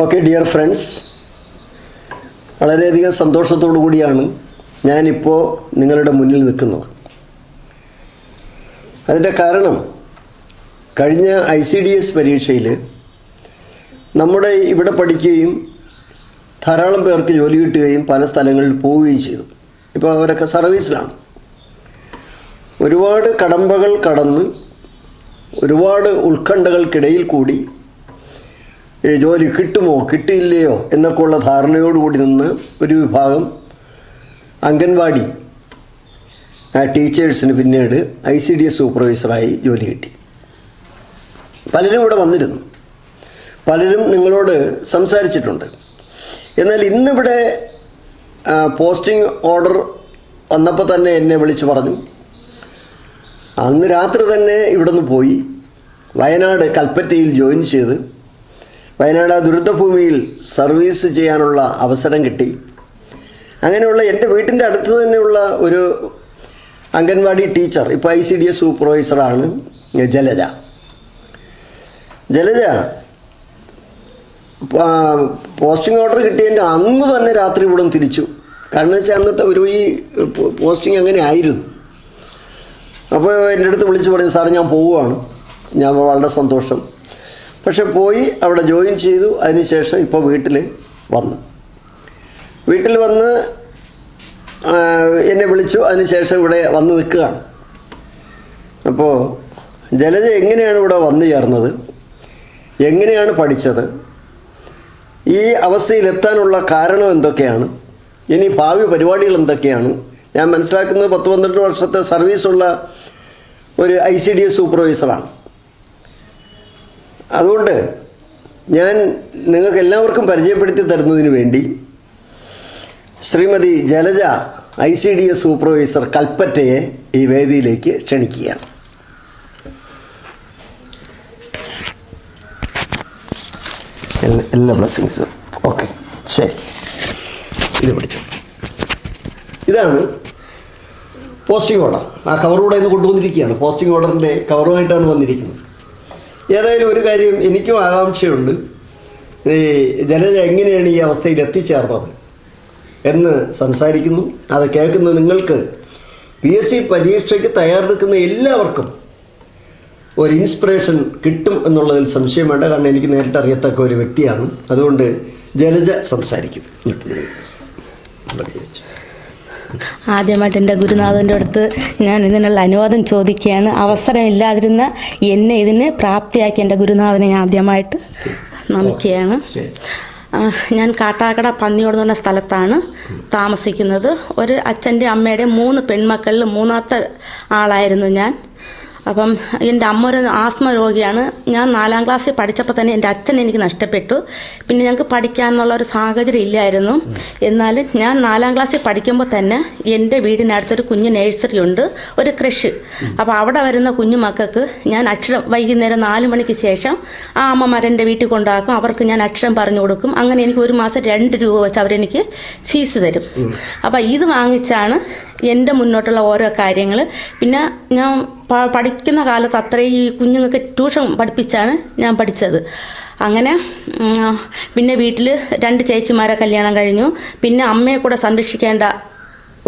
Okay dear friends വളരെയധികം സന്തോഷത്തോടു കൂടിയാണ് ഞാനിപ്പോൾ നിങ്ങളുടെ മുന്നിൽ നിൽക്കുന്നത്. അതിന്റെ കാരണം കഴിഞ്ഞ ഐ സി ഡി എസ് പരീക്ഷയിൽ നമ്മുടെ ഇവിടെ പഠിക്കുകയും ധാരാളം പേർക്ക് ജോലി കിട്ടുകയും പല സ്ഥലങ്ങളിൽ പോവുകയും ചെയ്തു. ഇപ്പോൾ അവരൊക്കെ സർവീസിലാണ്. ഒരുപാട് കടമ്പകൾ കടന്ന് ഒരുപാട് ഉത്കണ്ഠകൾക്കിടയിൽ കൂടി ജോലി കിട്ടുമോ കിട്ടിയില്ലയോ എന്നൊക്കെയുള്ള ധാരണയോടുകൂടി നിന്ന് ഒരു വിഭാഗം അംഗൻവാടി ടീച്ചേഴ്സിന് പിന്നീട് ഐ സി ഡി എസ് സൂപ്പർവൈസറായി ജോലി കിട്ടി. പലരും ഇവിടെ വന്നിരുന്നു. പലരും നിങ്ങളോട് സംസാരിച്ചിട്ടുണ്ട്. എന്നാൽ ഇന്നിവിടെ പോസ്റ്റിംഗ് ഓർഡർ വന്നപ്പോൾ തന്നെ എന്നെ വിളിച്ചു പറഞ്ഞു. അന്ന് രാത്രി തന്നെ ഇവിടുന്ന് പോയി. വയനാട് കൽപ്പറ്റയിൽ ജോയിൻ ചെയ്ത് വയനാട് ദുരിതഭൂമിയിൽ സർവീസ് ചെയ്യാനുള്ള അവസരം കിട്ടി. അങ്ങനെയുള്ള എന്റെ വീട്ടിന്റെ അടുത്ത് തന്നെയുള്ള ഒരു അംഗൻവാടി ടീച്ചർ ഇപ്പോൾ ഐ സി ഡി എസ് സൂപ്പർവൈസറാണ് ജലജ. ജലജ പോസ്റ്റിംഗ് ഓർഡർ കിട്ടിയതിന്റെ അന്ന് തന്നെ രാത്രി ഇവിടം തിരിച്ചു. കാരണം വെച്ചാൽ അന്നത്തെ ഒരു ഈ പോസ്റ്റിംഗ് അങ്ങനെ ആയിരുന്നു. അപ്പോൾ എന്റെ അടുത്ത് വിളിച്ചു പറഞ്ഞു സാർ ഞാൻ പോവുകയാണ്. ഞാൻ വളരെ സന്തോഷം. പക്ഷെ പോയി അവിടെ ജോയിൻ ചെയ്തു. അതിനുശേഷം ഇപ്പോൾ വീട്ടിൽ വന്നു. വീട്ടിൽ വന്ന് എന്നെ വിളിച്ചു. അതിനുശേഷം ഇവിടെ വന്ന് നിൽക്കുകയാണ്. അപ്പോൾ ജലജ എങ്ങനെയാണ് ഇവിടെ വന്നു ചേർന്നത്? എങ്ങനെയാണ് പഠിച്ചത്? ഈ അവസ്ഥയിലെത്താനുള്ള കാരണം എന്തൊക്കെയാണ്? ഇനി ഭാവി പരിപാടികൾ എന്തൊക്കെയാണ്? ഞാൻ മനസ്സിലാക്കുന്നത് പത്ത് പന്ത്രണ്ട് വർഷത്തെ സർവീസുള്ള ഒരു ഐ സി ഡി എസ് സൂപ്പർവൈസറാണ്. അതുകൊണ്ട് ഞാൻ നിങ്ങൾക്ക് എല്ലാവർക്കും പരിചയപ്പെടുത്തി തരുന്നതിന് വേണ്ടി Shrimati Jalaja I C D S supervisor കൽപ്പറ്റയെ ഈ വേദിയിലേക്ക് ക്ഷണിക്കുകയാണ്. എല്ലാ- ബ്ലസ്സിങ്സും ഓക്കെ ശരി. ഇത് പിടിച്ചു ഇതാണ് പോസ്റ്റിംഗ് ഓർഡർ ആ കവറൂടെ ഇന്ന് കൊണ്ടുവന്നിരിക്കുകയാണ്. പോസ്റ്റിംഗ് ഓർഡറിന്റെ കവറുമായിട്ടാണ് വന്നിരിക്കുന്നത്. ഏതായാലും ഒരു കാര്യം എനിക്കും ആകാംക്ഷയുണ്ട്. ഈ ജനത എങ്ങനെയാണ് ഈ അവസ്ഥയിൽ എത്തിച്ചേർന്നത് എന്ന് സംസാരിക്കുന്നു. അത് കേൾക്കുന്ന നിങ്ങൾക്ക് പി എസ് സി പരീക്ഷയ്ക്ക് തയ്യാറെടുക്കുന്ന എല്ലാവർക്കും ഒരു ഇൻസ്പിറേഷൻ കിട്ടും എന്നുള്ളതിൽ സംശയം വേണ്ട. കാരണം എനിക്ക് നേരിട്ട് അറിയത്തക്ക ഒരു വ്യക്തിയാണ്. അതുകൊണ്ട് ജലജ സംസാരിക്കും. ആദ്യമായിട്ട് എന്റെ ഗുരുനാഥന്റെ അടുത്ത് ഞാൻ ഇതിനുള്ള അനുവാദം ചോദിക്കുകയാണ്. അവസരമില്ലാതിരുന്ന എന്നെ ഇതിന് പ്രാപ്തിയാക്കി എന്റെ ഗുരുനാഥനെ ഞാൻ ആദ്യമായിട്ട് നമിക്കുകയാണ്. ഞാൻ കാട്ടാക്കട പന്നിയോട് എന്ന് പറഞ്ഞ സ്ഥലത്താണ് താമസിക്കുന്നത്. ഒരു അച്ഛന്റെ അമ്മയുടെ മൂന്ന് പെൺമക്കളിൽ മൂന്നാമത്തെ ആളായിരുന്നു ഞാൻ. അപ്പം എന്റെ അമ്മ ഒരു ആസ്മ രോഗിയാണ്. ഞാൻ നാലാം ക്ലാസ്സിൽ പഠിച്ചപ്പോൾ തന്നെ എന്റെ അച്ഛൻ എനിക്ക് നഷ്ടപ്പെട്ടു. പിന്നെ ഞങ്ങൾക്ക് പഠിക്കാനുള്ള ഒരു സാഹചര്യം ഇല്ലായിരുന്നു. എന്നാലും ഞാൻ നാലാം ക്ലാസ്സിൽ പഠിക്കുമ്പോൾ തന്നെ എന്റെ വീടിനടുത്തൊരു കുഞ്ഞ് നേഴ്സറി ഉണ്ട് ഒരു കൃഷി. അപ്പോൾ അവിടെ വരുന്ന കുഞ്ഞു മക്കൾക്ക് ഞാൻ അക്ഷരം വൈകുന്നേരം നാല് മണിക്ക് ശേഷം ആ അമ്മമാരെന്റെ വീട്ടിൽ കൊണ്ടാക്കും അവർക്ക് ഞാൻ അക്ഷരം പറഞ്ഞു കൊടുക്കും. അങ്ങനെ എനിക്ക് ഒരു മാസം രണ്ട് രൂപ വെച്ച് അവരെനിക്ക് ഫീസ് തരും. അപ്പോൾ ഇത് വാങ്ങിച്ചാണ് എന്റെ മുന്നോട്ടുള്ള ഓരോ കാര്യങ്ങൾ പിന്നെ ഞാൻ പഠിക്കുന്ന കാലത്ത് അത്രയും ഈ കുഞ്ഞുങ്ങൾക്ക് ട്യൂഷൻ പഠിപ്പിച്ചാണ് ഞാൻ പഠിച്ചത്. അങ്ങനെ പിന്നെ വീട്ടിൽ രണ്ട് ചേച്ചിമാരെ കല്യാണം കഴിഞ്ഞു. പിന്നെ അമ്മയെ കൂടെ സംരക്ഷിക്കേണ്ട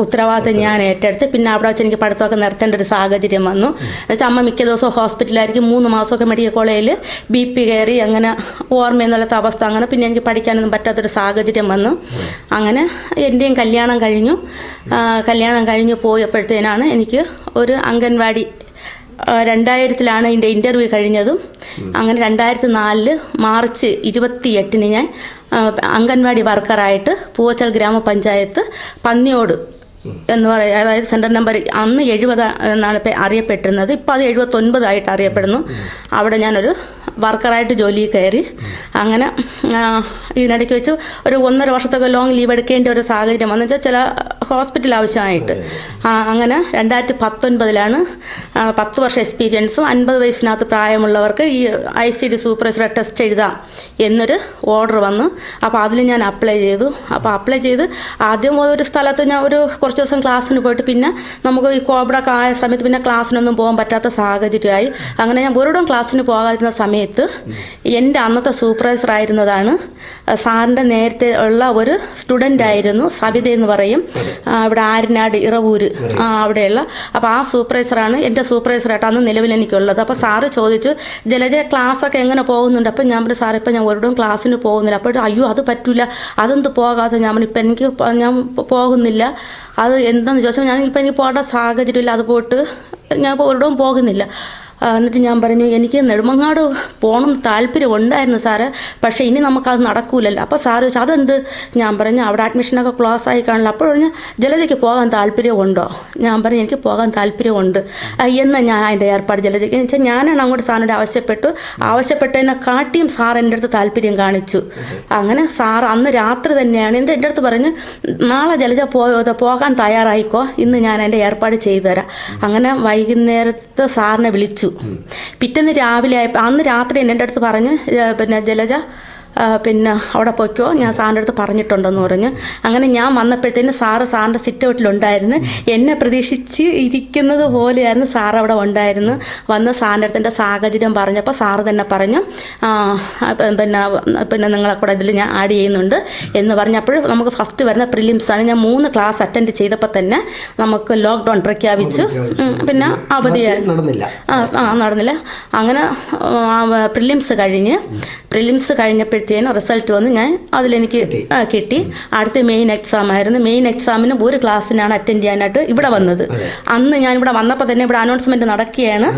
ഉത്തരവാദിത്തം ഞാൻ ഏറ്റെടുത്ത്. പിന്നെ അവിടെ വെച്ച് എനിക്ക് പഠിത്തമൊക്കെ നിർത്തേണ്ട ഒരു സാഹചര്യം വന്നു. എന്നുവെച്ചാൽ അമ്മ മിക്ക ദിവസവും ഹോസ്പിറ്റലായിരിക്കും മൂന്ന് മാസമൊക്കെ മെഡിക്കൽ കോളേജിൽ ബി പി കയറി അങ്ങനെ ഓർമ്മയെന്നുള്ളത്തെ അവസ്ഥ അങ്ങനെ പിന്നെ എനിക്ക് പഠിക്കാനൊന്നും പറ്റാത്തൊരു സാഹചര്യം വന്നു. അങ്ങനെ എന്റെയും കല്യാണം കഴിഞ്ഞു. കല്യാണം കഴിഞ്ഞു പോയപ്പോഴത്തേനാണ് എനിക്ക് ഒരു അംഗൻവാടി രണ്ടായിരത്തിലാണ് എന്റെ ഇന്റർവ്യൂ കഴിഞ്ഞതും. അങ്ങനെ രണ്ടായിരത്തി നാലിൽ മാർച്ച് ഇരുപത്തി എട്ടിന് ഞാൻ അംഗൻവാടി വർക്കറായിട്ട് പൂവച്ചൽ ഗ്രാമപഞ്ചായത്ത് പന്നിയോട് എന്ന് പറയുക അതായത് സെന്റർ നമ്പർ അന്ന് എഴുപത് എന്നാണ് അറിയപ്പെട്ടിരുന്നത്. ഇപ്പം അത് എഴുപത്തൊൻപതായിട്ട് അറിയപ്പെടുന്നു. അവിടെ ഞാനൊരു വർക്കറായിട്ട് ജോലിയിൽ കയറി. അങ്ങനെ ഇതിനിടയ്ക്ക് വെച്ച് ഒരു ഒന്നര വർഷത്തൊക്കെ ലോങ് ലീവ് എടുക്കേണ്ട ഒരു സാഹചര്യം വന്നു വെച്ചാൽ ചില ഹോസ്പിറ്റൽ ആവശ്യമായിട്ട്. അങ്ങനെ രണ്ടായിരത്തി പത്തൊൻപതിലാണ് പത്ത് വർഷം എക്സ്പീരിയൻസും അൻപത് വയസ്സിനകത്ത് പ്രായമുള്ളവർക്ക് ഈ I C D supervisor test എഴുതാം എന്നൊരു ഓർഡർ വന്നു. അപ്പോൾ അതിൽ ഞാൻ അപ്ലൈ ചെയ്തു. അപ്പോൾ അപ്ലൈ ചെയ്ത് ആദ്യം ഒരു സ്ഥലത്ത് ഞാൻ ഒരു കുറച്ച് ദിവസം ക്ലാസ്സിന് പോയിട്ട് പിന്നെ നമുക്ക് ഈ കോവിഡ് ഒക്കെ ആയ സമയത്ത് പിന്നെ ക്ലാസ്സിനൊന്നും പോകാൻ പറ്റാത്ത സാഹചര്യമായി. അങ്ങനെ ഞാൻ ഒരിടം ക്ലാസ്സിന് പോകാതിരുന്ന സമയത്ത് എന്റെ അന്നത്തെ സൂപ്പർവൈസർ ആയിരുന്നതായ വന്നതാണ് സാറിന്റെ നേരത്തെ ഉള്ള ഒരു സ്റ്റുഡന്റ് ആയിരുന്നു സവിത എന്ന് പറയും. അവിടെ ഇവിടെ ആര്യനാട് ഇറവൂര് ആ, അവിടെയുള്ള. അപ്പോൾ ആ സൂപ്പർവൈസറാണ് എന്റെ സൂപ്പർവൈസറായിട്ട് അന്ന് നിലവിൽ എനിക്കുള്ളത്. അപ്പോൾ സാറ് ചോദിച്ചു ജലജ ക്ലാസ്സൊക്കെ എങ്ങനെ പോകുന്നുണ്ട്? അപ്പം ഞാൻ പറഞ്ഞു സാറേ ഇപ്പം ഞാൻ ഒരിടം ക്ലാസ്സിന് പോകുന്നില്ല. അപ്പോൾ അയ്യോ അത് പറ്റില്ല അതെന്ത് പോകാതെ? ഞാൻ ഇപ്പം എനിക്ക് ഞാൻ പോകുന്നില്ല. അത് എന്താണെന്ന് ചോദിച്ചാൽ ഞാൻ ഇപ്പം എനിക്ക് പോകേണ്ട സാഹചര്യമില്ല അത് പോയിട്ട് ഞാൻ ഇപ്പോൾ ഒരിടവും പോകുന്നില്ല. എന്നിട്ട് ഞാൻ പറഞ്ഞു എനിക്ക് നെടുമങ്ങാട് പോകണം താല്പര്യം ഉണ്ടായിരുന്നു സാറ്. പക്ഷേ ഇനി നമുക്കത് നടക്കൂലല്ലോ. അപ്പോൾ സാറ് ചോദിച്ചു അതെന്ത്? ഞാൻ പറഞ്ഞു അവിടെ അഡ്മിഷനൊക്കെ ക്ലോസ് ആയി കാണില്ല അപ്പോൾ പറഞ്ഞു ജലജയ്ക്ക് പോകാൻ താല്പര്യമുണ്ടോ? ഞാൻ പറഞ്ഞു എനിക്ക് പോകാൻ താല്പര്യമുണ്ട്. എന്ന് ഞാൻ അതിന്റെ ഏർപ്പാട് ജലജയ്ക്ക് വെച്ചാൽ ഞാനാണ് അങ്ങോട്ട് സാറിനോട് ആവശ്യപ്പെട്ടു. ആവശ്യപ്പെട്ടതിനെ കാട്ടിയും സാർ എന്റെ അടുത്ത് താല്പര്യം കാണിച്ചു. അങ്ങനെ സാർ അന്ന് രാത്രി തന്നെയാണ് എന്റെ എന്റെ അടുത്ത് പറഞ്ഞ് നാളെ ജലജ പോയത് പോകാൻ തയ്യാറായിക്കോ. ഇന്ന് ഞാൻ എന്റെ ഏർപ്പാട് ചെയ്തു തരാം. അങ്ങനെ വൈകുന്നേരത്ത് സാറിനെ വിളിച്ചു. പിറ്റേന്ന് രാവിലെ ആയപ്പോൾ അന്ന് രാത്രി എന്റെ അടുത്ത് പറഞ്ഞ് പിന്നെ ജലജ പിന്നെ അവിടെ പോയിക്കോ ഞാൻ സാറിന്റെ അടുത്ത് പറഞ്ഞിട്ടുണ്ടെന്ന് പറഞ്ഞ്. അങ്ങനെ ഞാൻ വന്നപ്പോഴത്തേന് സാറ് സാറിന്റെ സിറ്റ് ഔട്ടിലുണ്ടായിരുന്നു. എന്നെ പ്രതീക്ഷിച്ച് ഇരിക്കുന്നത് പോലെയായിരുന്നു സാർ അവിടെ ഉണ്ടായിരുന്നു. വന്ന് സാറിന്റെ അടുത്ത് എന്റെ സാഹചര്യം പറഞ്ഞപ്പോൾ സാറ് തന്നെ പറഞ്ഞു പിന്നെ പിന്നെ നിങ്ങളെ കൂടെ ഇതിൽ ഞാൻ ആഡ് ചെയ്യുന്നുണ്ട് എന്ന് പറഞ്ഞപ്പോൾ നമുക്ക് ഫസ്റ്റ് വരുന്ന പ്രിലിംസാണ് ഞാൻ മൂന്ന് ക്ലാസ് അറ്റൻഡ് ചെയ്തപ്പോൾ തന്നെ നമുക്ക് ലോക്ക്ഡൗൺ പ്രഖ്യാപിച്ചു. പിന്നെ അവധിയായി. നടന്നില്ല. ആ നടന്നില്ല. അങ്ങനെ പ്രിലിംസ് കഴിഞ്ഞ് പ്രിലിംസ് കഴിഞ്ഞപ്പോഴത്തേനും റിസൾട്ട് വന്ന് ഞാൻ അതിലെനിക്ക് കിട്ടി. അടുത്ത മെയിൻ എക്സാം ആയിരുന്നു. മെയിൻ എക്സാമിന് ഒരു ക്ലാസ്സിനാണ് അറ്റൻഡ് ചെയ്യാനായിട്ട് ഇവിടെ വന്നത്. അന്ന് ഞാൻ ഇവിടെ വന്നപ്പോൾ തന്നെ ഇവിടെ അനൗൺസ്മെന്റ് നടക്കുകയാണ്.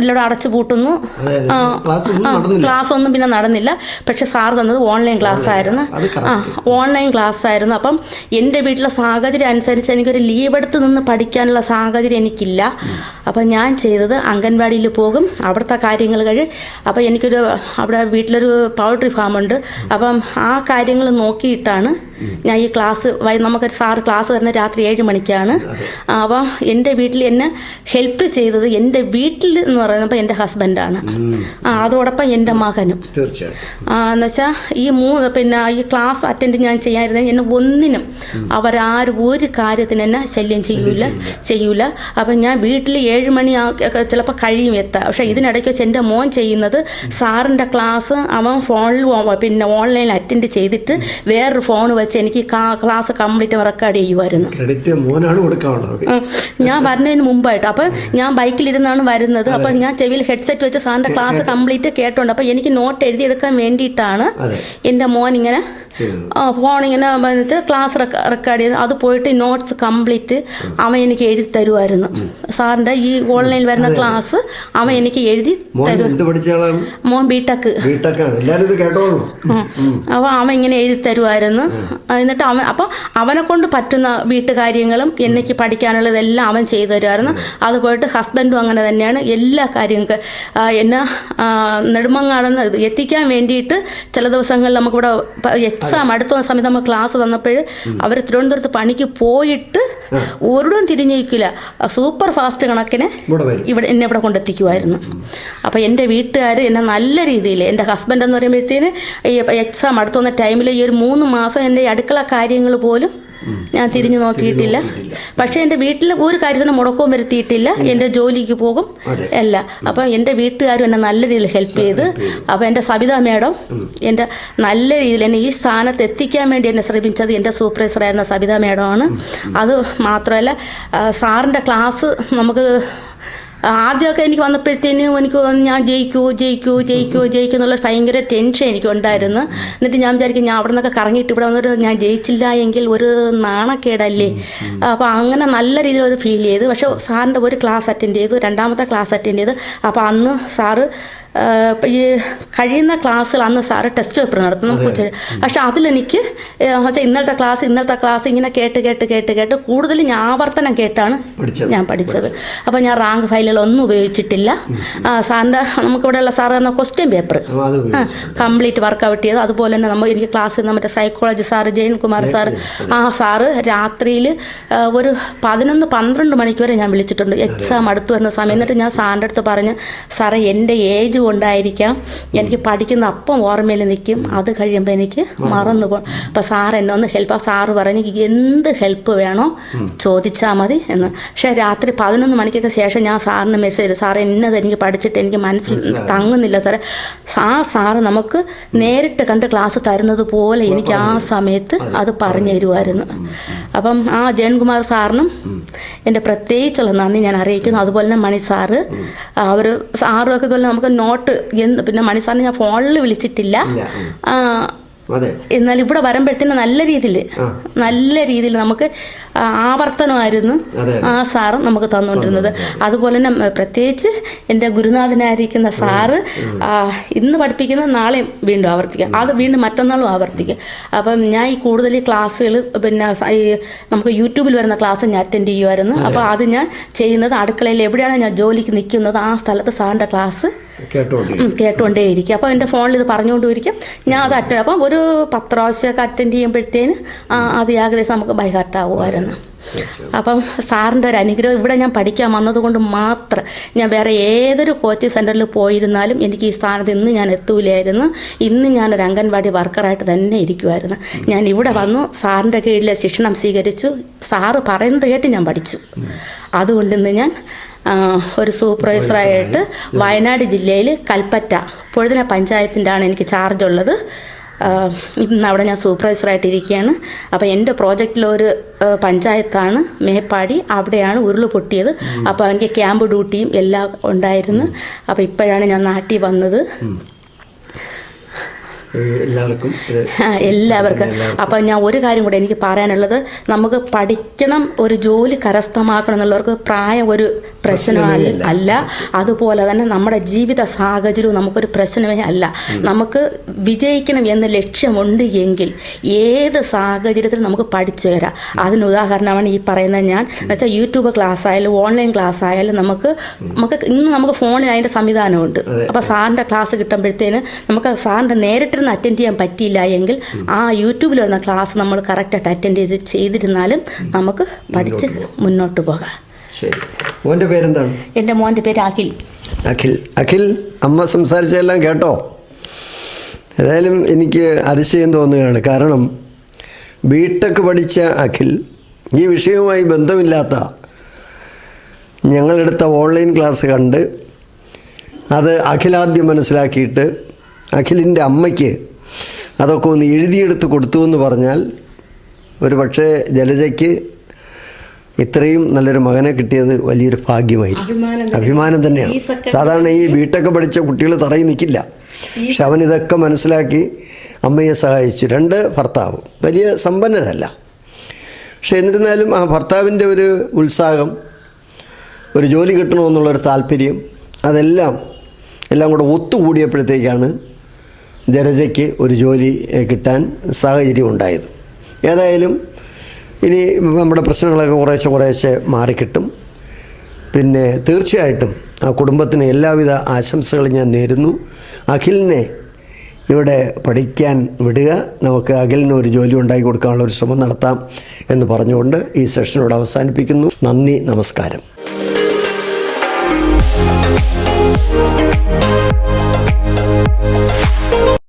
എല്ലാവരും അടച്ചു പൂട്ടുന്നു. ക്ലാസ് ഒന്നും പിന്നെ നടന്നില്ല. പക്ഷെ സാർ തന്നത് ഓൺലൈൻ ക്ലാസ് ആയിരുന്നു. ആ ഓൺലൈൻ ക്ലാസ് ആയിരുന്നു. അപ്പം എന്റെ വീട്ടിലെ സാഹചര്യം അനുസരിച്ച് എനിക്കൊരു ലീവ് എടുത്ത് നിന്ന് പഠിക്കാനുള്ള സാഹചര്യം എനിക്കില്ല. അപ്പം ഞാൻ ചെയ്തത് അംഗൻവാടിയിൽ പോകും. അവിടുത്തെ കാര്യങ്ങൾ കഴി അപ്പം എനിക്കൊരു അവിടെ വീട്ടിലൊരു പൗൾട്രി ഫാമുണ്ട്. അപ്പം ആ കാര്യങ്ങൾ നോക്കിയിട്ടാണ് ഞാൻ ഈ ക്ലാസ് വൈ നമുക്കൊരു സാറ് ക്ലാസ് തരുന്ന രാത്രി ഏഴ് മണിക്കാണ്. അപ്പം എന്റെ വീട്ടിൽ എന്നെ ഹെൽപ്പ് ചെയ്തത് എന്റെ വീട്ടിൽ എന്ന് പറയുമ്പോൾ എന്റെ ഹസ്ബൻഡാണ് ആ അതോടൊപ്പം എന്റെ മകനും. എന്ന് വെച്ചാൽ ഈ മൂന്ന് പിന്നെ ഈ ക്ലാസ് അറ്റൻഡ് ഞാൻ ചെയ്യാതിരുന്നെങ്കിൽ എന്നെ ഒന്നിനും അവരാരും ഒരു കാര്യത്തിന് എന്നെ ശല്യം ചെയ്യൂല ചെയ്യൂല. അപ്പം ഞാൻ വീട്ടിൽ ഏഴ് മണി ചിലപ്പോൾ കഴിയും എത്താം. പക്ഷേ ഇതിനിടയ്ക്ക് വെച്ച് എന്റെ മോൻ ചെയ്യുന്നത് സാറിന്റെ ക്ലാസ് അവൻ ഫോണിൽ പിന്നെ ഓൺലൈനിൽ അറ്റൻഡ് ചെയ്തിട്ട് വേറൊരു ഫോൺ വെച്ച് എനിക്ക് ക്ലാസ് കംപ്ലീറ്റ് റെക്കോർഡ് ചെയ്യുമായിരുന്നു. ക്രെഡിറ്റ് മോനാണ് കൊടുക്കാനുള്ളത്. ഞാൻ വരുന്നതിന് മുമ്പായിട്ട്. അപ്പം ഞാൻ ബൈക്കിലിരുന്നാണ് വരുന്നത്. അപ്പം ഞാൻ ചെവിയിൽ ഹെഡ്സെറ്റ് വെച്ച് സാറിന്റെ ക്ലാസ് കംപ്ലീറ്റ് കേട്ടോണ്ട്. അപ്പം എനിക്ക് നോട്ട് എഴുതിയെടുക്കാൻ വേണ്ടിയിട്ടാണ് എന്റെ മോൻ ഇങ്ങനെ ഇങ്ങനെ വന്നിട്ട് ക്ലാസ് റെക്കോർഡ് ചെയ്ത് അത് പോയിട്ട് നോട്ട്സ് കംപ്ലീറ്റ് അവൻ എനിക്ക് എഴുതി തരുമായിരുന്നു സാറിന്റെ ഈ ഓൺലൈനിൽ വരുന്ന ക്ലാസ് അവൻ എനിക്ക് എഴുതി തരും മോൻ ബിടെക് അപ്പോൾ അവൻ ഇങ്ങനെ എഴുതി തരുമായിരുന്നു എന്നിട്ട് അവൻ അപ്പം അവനെ കൊണ്ട് പറ്റുന്ന വീട്ടുകാര്യങ്ങളും എനിക്ക് പഠിക്കാനുള്ളതെല്ലാം അവൻ ചെയ്തു തരുമായിരുന്നു അത് പോയിട്ട് ഹസ്ബൻഡും അങ്ങനെ തന്നെയാണ്. എല്ലാ കാര്യങ്ങൾക്ക് എന്നെ നെടുമങ്ങാടെന്ന് എത്തിക്കാൻ വേണ്ടിയിട്ട് ചില ദിവസങ്ങളിൽ നമുക്കിവിടെ എക്സാം അടുത്ത സമയത്ത് നമ്മൾ ക്ലാസ് തന്നപ്പോൾ അവർ തിരുവനന്തപുരത്ത് പണിക്ക് പോയിട്ട് ഒരിടം തിരിഞ്ഞിരിക്കില്ല. സൂപ്പർ ഫാസ്റ്റ് കണക്കിന് ഇവിടെ എന്നെ ഇവിടെ കൊണ്ടെത്തിക്കുമായിരുന്നു അപ്പോൾ എന്റെ വീട്ടുകാർ എന്നെ നല്ല രീതിയിൽ എന്റെ ഹസ്ബൻഡ് എന്ന് പറയുമ്പോഴത്തേന് ഈ എക്സാം അടുത്ത് വന്ന ടൈമിൽ ഈ ഒരു മൂന്ന് മാസം എന്റെ അടുക്കള കാര്യങ്ങൾ പോലും ഞാൻ തിരിഞ്ഞു നോക്കിയിട്ടില്ല. പക്ഷെ എന്റെ വീട്ടിൽ ഒരു കാര്യത്തിന് മുടക്കവും വരുത്തിയിട്ടില്ല. എന്റെ ജോലിക്ക് പോകും. അല്ല. അപ്പം എന്റെ വീട്ടുകാരും എന്നെ നല്ല രീതിയിൽ ഹെൽപ്പ് ചെയ്ത് അപ്പോൾ എന്റെ സവിത മേഡം എന്റെ നല്ല രീതിയിൽ എന്നെ ഈ സ്ഥാനത്ത് എത്തിക്കാൻ വേണ്ടി എന്നെ ശ്രമിച്ചത് എന്റെ സൂപ്പർവൈസറായിരുന്ന സവിത മേഡമാണ്. അത് മാത്രമല്ല സാറിന്റെ ക്ലാസ് നമുക്ക് ആദ്യമൊക്കെ എനിക്ക് വന്നപ്പോഴത്തേന് എനിക്ക് ഞാൻ ജയിക്കൂ ജയിക്കൂ ജയിക്കൂ ജയിക്കൂ എന്നുള്ള ഭയങ്കര ടെൻഷൻ എനിക്ക് ഉണ്ടായിരുന്നു എന്നിട്ട് ഞാൻ വിചാരിക്കും ഞാൻ അവിടെ നിന്നൊക്കെ കറങ്ങിയിട്ട് ഇവിടെ വന്നിട്ട് ഞാൻ ജയിച്ചില്ല എങ്കിൽ ഒരു നാണക്കേടല്ലേ. അപ്പോൾ അങ്ങനെ നല്ല രീതിയിൽ അത് ഫീൽ ചെയ്തു. പക്ഷേ സാറിന്റെ ഒരു ക്ലാസ് അറ്റൻഡ് ചെയ്തു രണ്ടാമത്തെ ക്ലാസ് അറ്റൻഡ് ചെയ്തു. അപ്പോൾ അന്ന് സാറ് ഈ കഴിയുന്ന ക്ലാസ്സിൽ അന്ന് സാറ് ടെസ്റ്റ് പേപ്പർ നടത്തും നമുക്ക് പക്ഷെ അതിലെനിക്ക് വെച്ചാൽ ഇന്നലത്തെ ക്ലാസ് ഇന്നലത്തെ ക്ലാസ് ഇങ്ങനെ കേട്ട് കേട്ട് കേട്ട് കേട്ട് കൂടുതൽ ഞാൻ ആവർത്തനം കേട്ടാണ്. ഞാൻ പഠിച്ചത്. അപ്പോൾ ഞാൻ റാങ്ക് ഫയലുകളൊന്നും ഉപയോഗിച്ചിട്ടില്ല. സാറിന്റെ നമുക്കിവിടെയുള്ള സാറ് തന്ന ക്വസ്റ്റ്യൻ പേപ്പർ. കംപ്ലീറ്റ് വർക്കൗട്ട് ചെയ്ത്. അതുപോലെ തന്നെ നമ്മൾ എനിക്ക് ക്ലാസ് നിന്ന് മറ്റേ psychology sir Jayan Kumar sir ആ സാറ് രാത്രിയിൽ ഒരു പതിനൊന്ന് പന്ത്രണ്ട് മണിക്ക് വരെ ഞാൻ വിളിച്ചിട്ടുണ്ട്. എക്സാം അടുത്ത് വരുന്ന സമയം. എന്നിട്ട് ഞാൻ സാറിന്റെ അടുത്ത് പറഞ്ഞ് സാറേ എന്റെ ഏജ് കൊണ്ടായിരിക്കാം എനിക്ക് പഠിക്കുന്ന അപ്പം ഓർമ്മയിൽ നിൽക്കും. അത് കഴിയുമ്പോൾ എനിക്ക് മറന്നു പോകും അപ്പോൾ സാർ എന്നെ ഒന്ന് ഹെൽപ്പ് സാറ് പറഞ്ഞ് എന്ത് ഹെൽപ്പ് വേണോ ചോദിച്ചാൽ മതി എന്ന്. പക്ഷേ രാത്രി പതിനൊന്ന് മണിക്കൊക്കെ ശേഷം ഞാൻ സാറിന് മെസ്സേജ് ചെയ്തു സാർ ഇന്നത് എനിക്ക് പഠിച്ചിട്ട് എനിക്ക് മനസ്സിൽ തങ്ങുന്നില്ല സാറേ. ആ സാറ് നമുക്ക് നേരിട്ട് കണ്ട് ക്ലാസ് തരുന്നത് പോലെ എനിക്ക് ആ സമയത്ത് അത് പറഞ്ഞു തരുമായിരുന്നു. അപ്പം ആ ജയൻകുമാർ സാറിനും എന്റെ പ്രത്യേകിച്ചുള്ള നന്ദി ഞാൻ അറിയിക്കുന്നു. അതുപോലെ തന്നെ മണി സാറ് അവർ സാറും ഒക്കെ ഇതുപോലെ നമുക്ക് നോട്ട് എന്ത് പിന്നെ മണിസാറിനെ ഞാൻ ഫോണിൽ വിളിച്ചിട്ടില്ല. എന്നാൽ ഇവിടെ വരുമ്പോഴത്തേനും നല്ല രീതിയിൽ നല്ല രീതിയിൽ നമുക്ക് ആവർത്തനമായിരുന്നു ആ സാറ് നമുക്ക് തന്നുകൊണ്ടിരുന്നത്. അതുപോലെ തന്നെ പ്രത്യേകിച്ച് എന്റെ ഗുരുനാഥനായിരിക്കുന്ന സാറ് ഇന്ന് പഠിപ്പിക്കുന്ന നാളെയും വീണ്ടും ആവർത്തിക്കുക അത് വീണ്ടും മറ്റന്നാളും ആവർത്തിക്കുക അപ്പം ഞാൻ ഈ കൂടുതൽ ഈ ക്ലാസ്സുകൾ പിന്നെ ഈ നമുക്ക് യൂട്യൂബിൽ വരുന്ന ക്ലാസ് ഞാൻ അറ്റൻഡ് ചെയ്യുമായിരുന്നു. അപ്പോൾ അത് ഞാൻ ചെയ്യുന്നത് അടുക്കളയിൽ എവിടെയാണ് ഞാൻ ജോലിക്ക് നിൽക്കുന്നത് ആ സ്ഥലത്ത് സാറിന്റെ ക്ലാസ് കേട്ടോണ്ടിരിക്കും ഇരിക്കും കേട്ടുകൊണ്ടേയിരിക്കും അപ്പോൾ എന്റെ ഫോണിൽ ഇത് പറഞ്ഞുകൊണ്ടിരിക്കും ഞാൻ അത് അറ്റൻഡ് അപ്പം ഒരു പത്ത് പ്രാവശ്യമൊക്കെ അറ്റൻഡ് ചെയ്യുമ്പോഴത്തേന് ആ, അത് ഏകദേശം നമുക്ക് ബൈഹാർട്ടാവുമായിരുന്നു അപ്പം സാറിന്റെ ഒരു അനുഗ്രഹം ഇവിടെ ഞാൻ പഠിക്കാൻ വന്നതുകൊണ്ട് മാത്രം ഞാൻ വേറെ ഏതൊരു കോച്ചിങ് സെന്ററിൽ പോയിരുന്നാലും എനിക്ക് ഈ സ്ഥാനത്ത് ഇന്ന് ഞാൻ എത്തൂലായിരുന്നു. ഇന്ന് ഞാനൊരു അംഗൻവാടി വർക്കറായിട്ട് തന്നെ ഇരിക്കുമായിരുന്നു ഞാൻ ഇവിടെ വന്നു സാറിന്റെ കീഴിലെ ശിക്ഷണം സ്വീകരിച്ചു. സാറ് പറയുന്നത് കേട്ട് ഞാൻ പഠിച്ചു. അതുകൊണ്ട് ഇന്ന് ഞാൻ ഒരു സൂപ്പർവൈസറായിട്ട് വയനാട് ജില്ലയിൽ കൽപ്പറ്റ. പൊഴുതന പഞ്ചായത്തിന്റെ ആണ് എനിക്ക് ചാർജ് ഉള്ളത് ഇന്ന് അവിടെ ഞാൻ സൂപ്പർവൈസറായിട്ട് ഇരിക്കുകയാണ് അപ്പോൾ എന്റെ പ്രോജക്റ്റിലൊരു പഞ്ചായത്താണ് മേപ്പാടി. അവിടെയാണ് ഉരുൾ പൊട്ടിയത്. അപ്പോൾ എനിക്ക് ക്യാമ്പ് ഡ്യൂട്ടിയും എല്ലാം ഉണ്ടായിരുന്നു. അപ്പോൾ ഇപ്പോഴാണ് ഞാൻ നാട്ടിൽ വന്നത്. എല്ലാവർക്കും എല്ലാവർക്കും. അപ്പം ഞാൻ ഒരു കാര്യം കൂടെ എനിക്ക് പറയാനുള്ളത്. നമുക്ക് പഠിക്കണം ഒരു ജോലി കരസ്ഥമാക്കണം എന്നുള്ളവർക്ക് പ്രായം ഒരു പ്രശ്നമല്ല അല്ല. അതുപോലെ തന്നെ നമ്മുടെ ജീവിത സാഹചര്യവും നമുക്കൊരു പ്രശ്നമേ അല്ല. നമുക്ക് വിജയിക്കണം എന്ന ലക്ഷ്യമുണ്ട് എങ്കിൽ ഏത് സാഹചര്യത്തിൽ നമുക്ക് പഠിച്ചു വരാം. അതിന് ഉദാഹരണമാണ് ഈ പറയുന്നത് ഞാൻ. എന്നുവെച്ചാൽ യൂട്യൂബ് ക്ലാസ് ആയാലും ഓൺലൈൻ ക്ലാസ് ആയാലും നമുക്ക് നമുക്ക് ഇന്ന് നമുക്ക് ഫോണിൽ അതിന്റെ സംവിധാനമുണ്ട്. അപ്പോൾ സാറിന്റെ ക്ലാസ് കിട്ടുമ്പോഴത്തേന് നമുക്ക് സാറിന്റെ നേരിട്ടിരുന്ന് അറ്റൻഡ് ചെയ്യാൻ പറ്റിയില്ല എങ്കിൽ ആ യൂട്യൂബിൽ വരുന്ന ക്ലാസ് നമ്മൾ കറക്റ്റായിട്ട് അറ്റൻഡ് ചെയ്ത് ചെയ്തിരുന്നാലും നമുക്ക് പഠിച്ച് മുന്നോട്ട് പോകാം. ശരി. മോന്റെ പേരെന്താണ്? എന്റെ മോന്റെ പേര് അഖിൽ. അഖിൽ. അഖിൽ അമ്മ സംസാരിച്ചതെല്ലാം കേട്ടോ? ഏതായാലും എനിക്ക് അതിശയം തോന്നുകയാണ്. കാരണം ബിടെക് പഠിച്ച അഖിൽ ഈ വിഷയവുമായി ബന്ധമില്ലാത്ത ഞങ്ങളെടുത്ത ഓൺലൈൻ ക്ലാസ് കണ്ട് അത് അഖിലാദ്യം മനസ്സിലാക്കിയിട്ട് അഖിലിന്റെ അമ്മയ്ക്ക് അതൊക്കെ ഒന്ന് എഴുതിയെടുത്ത് കൊടുത്തു എന്ന് പറഞ്ഞാൽ ഒരു പക്ഷേ ജലജയ്ക്ക് ഇത്രയും നല്ലൊരു മകനെ കിട്ടിയത് വലിയൊരു ഭാഗ്യമായിരിക്കും. അഭിമാനം തന്നെയാണ്. സാധാരണ ഈ ബിടെക് പഠിച്ച കുട്ടികൾ തറയിൽ നിൽക്കില്ല. പക്ഷെ അവൻ ഇതൊക്കെ മനസ്സിലാക്കി അമ്മയെ സഹായിച്ചു. രണ്ട് ഭർത്താവ്. വലിയ സമ്പന്നരല്ല. പക്ഷെ എന്നിരുന്നാലും ആ ഭർത്താവിന്റെ ഒരു ഉത്സാഹം ഒരു ജോലി കിട്ടണമെന്നുള്ളൊരു താല്പര്യം അതെല്ലാം എല്ലാം കൂടെ ഒത്തുകൂടിയപ്പോഴത്തേക്കാണ് ജലജയ്ക്ക് ഒരു ജോലി കിട്ടാൻ സാഹചര്യം ഉണ്ടായത്. ഏതായാലും ഇനി നമ്മുടെ പ്രശ്നങ്ങളൊക്കെ കുറേശ്ശെ കുറേശ്ശെ മാറിക്കിട്ടും. പിന്നെ തീർച്ചയായിട്ടും ആ കുടുംബത്തിന് എല്ലാവിധ ആശംസകളും ഞാൻ നേരുന്നു. അഖിലിനെ ഇവിടെ പഠിക്കാൻ വിടുക. നമുക്ക് അഖിലിന് ഒരു ജോലി ഉണ്ടാക്കി കൊടുക്കാനുള്ള ഒരു ശ്രമം നടത്താം എന്ന് പറഞ്ഞുകൊണ്ട് ഈ സെഷനോട് അവസാനിപ്പിക്കുന്നു. നന്ദി നമസ്കാരം.